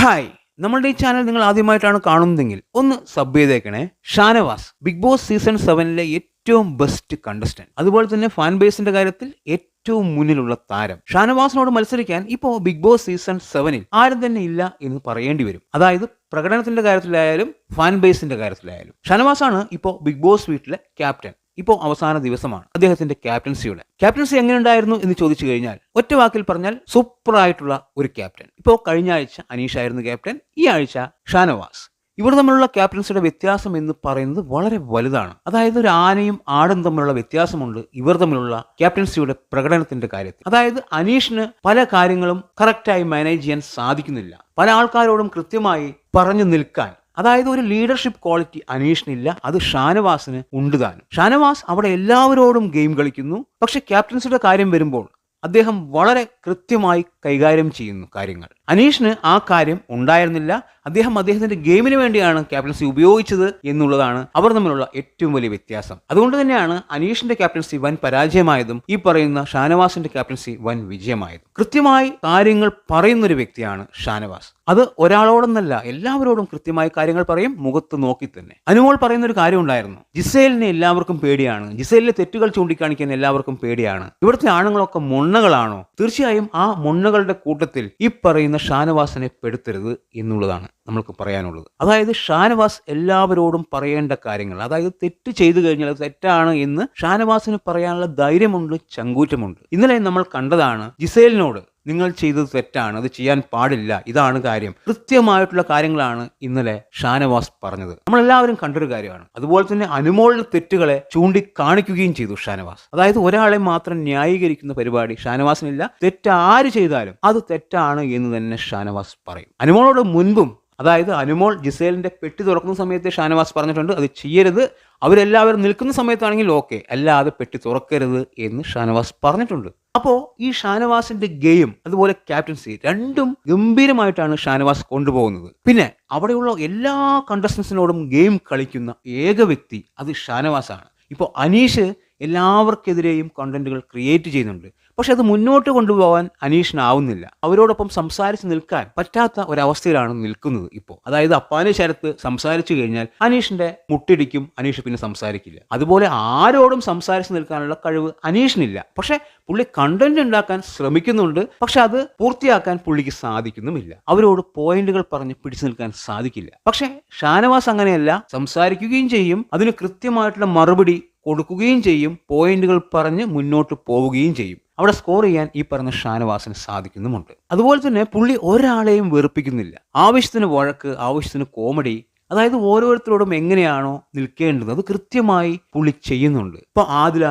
Hi. നമ്മളുടെ ഈ channel നിങ്ങൾ ആദ്യമായിട്ടാണ് കാണുന്നതെങ്കിൽ ഒന്ന് സബ് ചെയ്തേക്കണേ. ഷാനവാസ് ബിഗ് ബോസ് സീസൺ സെവനിലെ ഏറ്റവും ബെസ്റ്റ് കണ്ടസ്റ്റന്റ്. അതുപോലെ തന്നെ ഫാൻ ബേസിന്റെ കാര്യത്തിൽ ഏറ്റവും മുന്നിലുള്ള താരം. ഷാനവാസിനോട് മത്സരിക്കാൻ ഇപ്പോൾ ബിഗ് ബോസ് സീസൺ സെവനിൽ ആരും തന്നെ ഇല്ല എന്ന് പറയേണ്ടി വരും. അതായത് പ്രകടനത്തിന്റെ കാര്യത്തിലായാലും ഫാൻ ബേസിന്റെ കാര്യത്തിലായാലും. ഷാനവാസാണ് ഇപ്പോൾ ബിഗ് ബോസ് വീട്ടിലെ ക്യാപ്റ്റൻ. ഇപ്പോൾ അവസാന ദിവസമാണ് അദ്ദേഹത്തിന്റെ ക്യാപ്റ്റൻസിയുടെ. ക്യാപ്റ്റൻസി എങ്ങനെയുണ്ടായിരുന്നു എന്ന് ചോദിച്ചു കഴിഞ്ഞാൽ ഒറ്റ വാക്കിൽ പറഞ്ഞാൽ സൂപ്പർ ആയിട്ടുള്ള ഒരു ക്യാപ്റ്റൻ. ഇപ്പോൾ കഴിഞ്ഞ ആഴ്ച അനീഷ് ആയിരുന്നു ക്യാപ്റ്റൻ ഈ ആഴ്ച ഷാനവാസ്. ഇവർ തമ്മിലുള്ള ക്യാപ്റ്റൻസിയുടെ വ്യത്യാസം എന്ന് പറയുന്നത് വളരെ വലുതാണ്. അതായത് ഒരു ആനയും ആടും തമ്മിലുള്ള വ്യത്യാസമുണ്ട് ഇവർ തമ്മിലുള്ള ക്യാപ്റ്റൻസിയുടെ പ്രകടനത്തിന്റെ കാര്യത്തിൽ. അതായത് അനീഷിന് പല കാര്യങ്ങളും കറക്റ്റായി മാനേജ് ചെയ്യാൻ സാധിക്കുന്നില്ല. പല ആൾക്കാരോടും കൃത്യമായി പറഞ്ഞു നിൽക്കാൻ അതായത് ഒരു ലീഡർഷിപ്പ് ക്വാളിറ്റി അനീഷിനില്ല. അത് ഷാനവാസിന് ഉണ്ട് താനും. ഷാനവാസ് അവിടെ എല്ലാവരോടും ഗെയിം കളിക്കുന്നു. പക്ഷെ ക്യാപ്റ്റൻസിയുടെ കാര്യം വരുമ്പോൾ അദ്ദേഹം വളരെ കൃത്യമായി കൈകാര്യം ചെയ്യുന്നു കാര്യങ്ങൾ. അനീഷിന് ആ കാര്യം ഉണ്ടായിരുന്നില്ല. അദ്ദേഹം അദ്ദേഹത്തിന്റെ ഗെയിമിന് വേണ്ടിയാണ് ക്യാപ്റ്റൻസി ഉപയോഗിച്ചത് എന്നുള്ളതാണ് അവർ തമ്മിലുള്ള ഏറ്റവും വലിയ വ്യത്യാസം. അതുകൊണ്ട് തന്നെയാണ് അനീഷിന്റെ ക്യാപ്റ്റൻസി വൻ പരാജയമായതും ഈ പറയുന്ന ഷാനവാസിന്റെ ക്യാപ്റ്റൻസി വൻ വിജയമായതും. കൃത്യമായി കാര്യങ്ങൾ പറയുന്ന ഒരു വ്യക്തിയാണ് ഷാനവാസ്. അത് ഒരാളോടൊന്നല്ല എല്ലാവരോടും കൃത്യമായി കാര്യങ്ങൾ പറയും മുഖത്ത് നോക്കി തന്നെ. അനുമോൾ പറയുന്ന ഒരു കാര്യം ഉണ്ടായിരുന്നു. ജിസേലിനെ എല്ലാവർക്കും പേടിയാണ്. ജിസേലിലെ തെറ്റുകൾ ചൂണ്ടിക്കാണിക്കാൻ എല്ലാവർക്കും പേടിയാണ്. ഇവിടുത്തെ ആണുങ്ങളൊക്കെ മുണ്ണകളാണോ? തീർച്ചയായും ആ മുണ്ണകളുടെ കൂട്ടത്തിൽ ഈ പറയുന്ന ഷാനവാസിനെ പെടുത്തരുത് എന്നുള്ളതാണ് നമ്മൾക്ക് പറയാനുള്ളത്. അതായത് ഷാനവാസ് എല്ലാവരോടും പറയേണ്ട കാര്യങ്ങൾ അതായത് തെറ്റ് ചെയ്തു കഴിഞ്ഞാൽ തെറ്റാണ് എന്ന് ഷാനവാസിന് പറയാനുള്ള ധൈര്യമുണ്ട് ചങ്കൂറ്റമുണ്ട്. ഇന്നലെ നമ്മൾ കണ്ടതാണ് ജിസേലിനോട് നിങ്ങൾ ചെയ്തത് തെറ്റാണ് അത് ചെയ്യാൻ പാടില്ല ഇതാണ് കാര്യം. കൃത്യമായിട്ടുള്ള കാര്യങ്ങളാണ് ഇന്നലെ ഷാനവാസ് പറഞ്ഞത്. നമ്മളെല്ലാവരും കണ്ടൊരു കാര്യമാണ്. അതുപോലെ തന്നെ അനുമോളുടെ തെറ്റുകളെ ചൂണ്ടിക്കാണിക്കുകയും ചെയ്തു ഷാനവാസ്. അതായത് ഒരാളെ മാത്രം ന്യായീകരിക്കുന്ന പരിപാടി ഷാനവാസിനില്ല. തെറ്റ് ആര് ചെയ്താലും അത് തെറ്റാണ് എന്ന് തന്നെ ഷാനവാസ് പറയും. അനുമോളോട് മുൻപും അതായത് അനുമോൾ ജിസേലിന്റെ പെട്ടി തുറക്കുന്ന സമയത്ത് ഷാനവാസ് പറഞ്ഞിട്ടുണ്ട് അത് ചെയ്യരുത്. അവരെല്ലാവരും നിൽക്കുന്ന സമയത്താണെങ്കിൽ ഓക്കെ. അല്ലാതെ പെട്ടി തുറക്കരുത് എന്ന് ഷാനവാസ് പറഞ്ഞിട്ടുണ്ട്. അപ്പോൾ ഈ ഷാനവാസിന്റെ ഗെയിം അതുപോലെ ക്യാപ്റ്റൻസി രണ്ടും ഗംഭീരമായിട്ടാണ് ഷാനവാസ് കൊണ്ടുപോകുന്നത്. പിന്നെ അവിടെയുള്ള എല്ലാ കണ്ടസ്റ്റൻസിനോടും ഗെയിം കളിക്കുന്ന ഏക വ്യക്തി അത് ഷാനവാസാണ്. ഇപ്പോൾ അനീഷ് എല്ലാവർക്കെതിരെയും കണ്ടന്റുകൾ ക്രിയേറ്റ് ചെയ്യുന്നുണ്ട്. പക്ഷെ അത് മുന്നോട്ട് കൊണ്ടുപോകാൻ അനീഷിനാവുന്നില്ല. അവരോടൊപ്പം സംസാരിച്ച് നിൽക്കാൻ പറ്റാത്ത ഒരവസ്ഥയിലാണ് നിൽക്കുന്നത് ഇപ്പോൾ. അതായത് അപ്പാനെ ശരത്ത് സംസാരിച്ചു കഴിഞ്ഞാൽ അനീഷിന്റെ മുട്ടിടിക്കും അനീഷ് പിന്നെ സംസാരിക്കില്ല. അതുപോലെ ആരോടും സംസാരിച്ച് നിൽക്കാനുള്ള കഴിവ് അനീഷിനില്ല. പക്ഷെ പുള്ളി കണ്ടന്റ് ഉണ്ടാക്കാൻ ശ്രമിക്കുന്നുണ്ട് പക്ഷെ അത് പൂർത്തിയാക്കാൻ പുള്ളിക്ക് സാധിക്കുന്നുമില്ല. അവരോട് പോയിന്റുകൾ പറഞ്ഞ് പിടിച്ചു നിൽക്കാൻ സാധിക്കില്ല. പക്ഷെ ഷാനവാസ് അങ്ങനെയല്ല സംസാരിക്കുകയും ചെയ്യും അതിന് കൃത്യമായിട്ടുള്ള മറുപടി കൊടുക്കുകയും ചെയ്യും പോയിന്റുകൾ പറഞ്ഞ് മുന്നോട്ട് പോവുകയും ചെയ്യും. അവിടെ സ്കോർ ചെയ്യാൻ ഈ പറഞ്ഞ ഷാനവാസിന് സാധിക്കുന്നുമുണ്ട്. അതുപോലെ തന്നെ പുള്ളി ഒരാളെയും വെറുപ്പിക്കുന്നില്ല. ആവശ്യത്തിന് വഴക്ക് ആവശ്യത്തിന് കോമഡി അതായത് ഓരോരുത്തരോടും എങ്ങനെയാണോ നിൽക്കേണ്ടത്. അത് കൃത്യമായി പുള്ളി ചെയ്യുന്നുണ്ട്. ഇപ്പൊ ആദില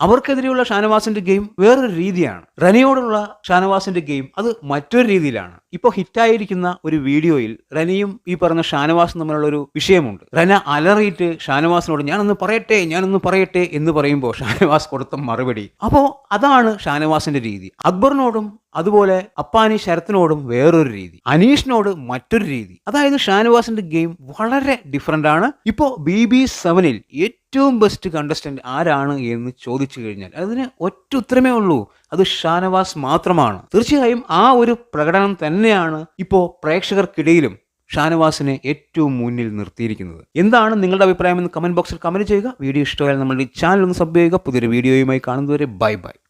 അവർക്കെതിരെയുള്ള ഷാനവാസിന്റെ ഗെയിം വേറൊരു രീതിയാണ്. റനിയോടുള്ള ഷാനവാസിന്റെ ഗെയിം അത് മറ്റൊരു രീതിയിലാണ്. ഇപ്പോൾ ഹിറ്റായിരിക്കുന്ന ഒരു വീഡിയോയിൽ റനിയും ഈ പറഞ്ഞ ഷാനവാസും തമ്മിലുള്ള ഒരു വിഷയമുണ്ട്. റന അലറിയിട്ട് ഷാനവാസിനോട് ഞാനൊന്ന് പറയട്ടെ ഞാനൊന്ന് പറയട്ടെ എന്ന് പറയുമ്പോൾ ഷാനവാസ് കൊടുത്ത മറുപടി. അപ്പോൾ അതാണ് ഷാനവാസിന്റെ രീതി. അക്ബറിനോടും അതുപോലെ അപ്പാനി ശരത്തിനോടും വേറൊരു രീതി അനീഷിനോട് മറ്റൊരു രീതി. അതായത് ഷാനവാസിന്റെ ഗെയിം വളരെ ഡിഫറെന്റ് ആണ്. ഇപ്പോൾ ബി ബി സെവനിൽ ഏറ്റവും ബെസ്റ്റ് കണ്ടസ്റ്റന്റ് ആരാണ് എന്ന് ചോദിച്ചു കഴിഞ്ഞാൽ അതിന് ഒറ്റ ഉത്തരമേ ഉള്ളൂ. അത് ഷാനവാസ് മാത്രമാണ്. തീർച്ചയായും ആ ഒരു പ്രകടനം തന്നെയാണ് ഇപ്പോൾ പ്രേക്ഷകർക്കിടയിലും ഷാനവാസിനെ ഏറ്റവും മുന്നിൽ നിർത്തിയിരിക്കുന്നത്. എന്താണ് നിങ്ങളുടെ അഭിപ്രായം എന്ന് കമന്റ് ബോക്സിൽ കമന്റ് ചെയ്യുക. വീഡിയോ ഇഷ്ടമായാൽ നമ്മളുടെ ചാനൽ ഒന്ന് സബ് ചെയ്യുക. പുതിയൊരു വീഡിയോയുമായി കാണുന്നതുവരെ ബൈ ബൈ